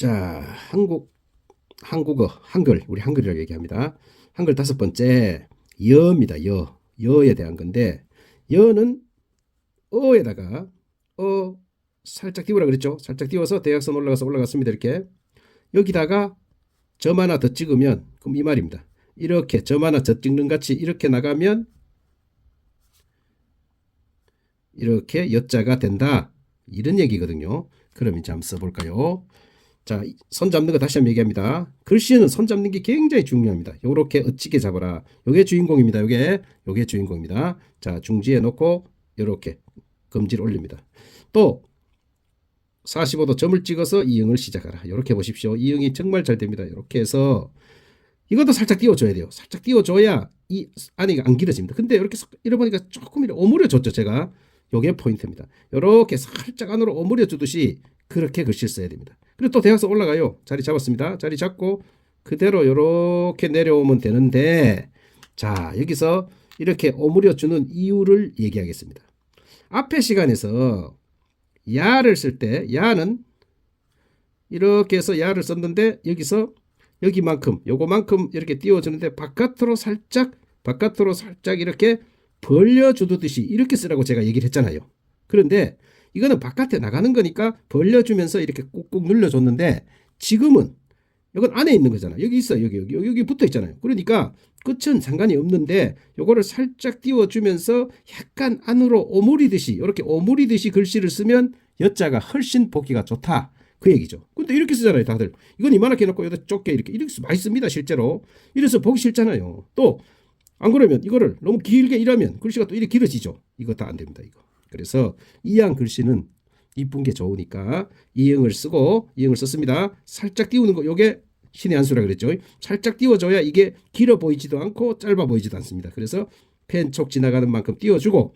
자, 한국 한국어 한글 우리 한글이라고 얘기합니다. 한글 다섯 번째 여입니다. 여 여에 대한 건데 여는 어에다가 어 살짝 띄우라 그랬죠. 살짝 띄워서 대각선 올라가서 올라갔습니다. 이렇게 여기다가 점 하나 더 찍으면 그럼 이 말입니다. 이렇게 점 하나 더 찍는 같이 이렇게 나가면 이렇게 여자가 된다. 이런 얘기거든요. 그럼 이제 한번 써볼까요? 자, 선 잡는 거 다시 한번 얘기합니다. 글씨는 선 잡는 게 굉장히 중요합니다. 요렇게 어찌게 잡아라. 요게 주인공입니다. 요게 요게 주인공입니다. 자, 중지에 놓고 요렇게 검지를 올립니다. 또 45도 점을 찍어서 이응을 시작하라. 요렇게 보십시오. 이응이 정말 잘 됩니다. 요렇게 해서 이것도 살짝 띄워줘야 돼요. 살짝 띄워줘야 이 안이 안 길어집니다. 근데 이렇게 석- 이러 보니까 조금 이렇게 오므려줬죠. 제가 요게 포인트입니다. 요렇게 살짝 안으로 오므려 주듯이 그렇게 글씨를 써야 됩니다. 그리고 또 대각선 올라가요. 자리 잡았습니다. 자리 잡고 그대로 요렇게 내려오면 되는데 자 여기서 이렇게 오므려 주는 이유를 얘기하겠습니다. 앞에 시간에서 야를 쓸 때 야는 이렇게 해서 야를 썼는데 여기서 여기만큼 요거만큼 이렇게 띄워주는데 바깥으로 살짝 바깥으로 살짝 이렇게 벌려주듯이 이렇게 쓰라고 제가 얘기를 했잖아요. 그런데 이거는 바깥에 나가는 거니까 벌려주면서 이렇게 꾹꾹 눌러줬는데 지금은 이건 안에 있는 거잖아. 여기 있어. 여기 여기 여기, 붙어 있잖아요. 그러니까 끝은 상관이 없는데 요거를 살짝 띄워 주면서 약간 안으로 오므리듯이 이렇게 오므리듯이 글씨를 쓰면 여자가 훨씬 보기가 좋다. 그 얘기죠. 근데 이렇게 쓰잖아요, 다들. 이건 이만하게 해놓고 여기다 좁게 이렇게 이렇게 많이 씁니다, 실제로. 이래서 보기 싫잖아요. 또 안 그러면 이거를 너무 길게 일하면 글씨가 또 이렇게 길어지죠. 이거 다 안 됩니다, 이거. 그래서 이양 글씨는 이쁜 게 좋으니까 이응을 쓰고 이응을 썼습니다. 살짝 띄우는 거 요게 신의 한 수라 그랬죠. 살짝 띄워줘야 이게 길어 보이지도 않고 짧아 보이지도 않습니다. 그래서 펜촉 지나가는 만큼 띄워주고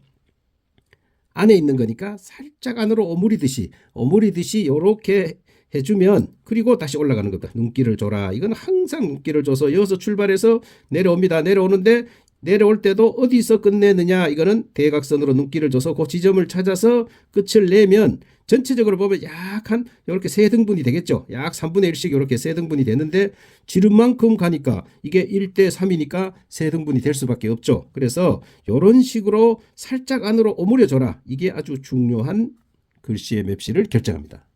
안에 있는 거니까 살짝 안으로 오므리듯이 오므리듯이 요렇게 해주면 그리고 다시 올라가는 겁니다. 눈길을 줘라. 이건 항상 눈길을 줘서 여기서 출발해서 내려옵니다. 내려오는데 내려올 때도 어디서 끝내느냐 이거는 대각선으로 눈길을 줘서 그 지점을 찾아서 끝을 내면 전체적으로 보면 약 한 이렇게 세 등분이 되겠죠. 약 3분의 1씩 이렇게 세 등분이 되는데 지름 만큼 가니까 이게 1대 3이니까 세 등분이 될 수밖에 없죠. 그래서 이런 식으로 살짝 안으로 오므려 줘라. 이게 아주 중요한 글씨의 맵시를 결정합니다.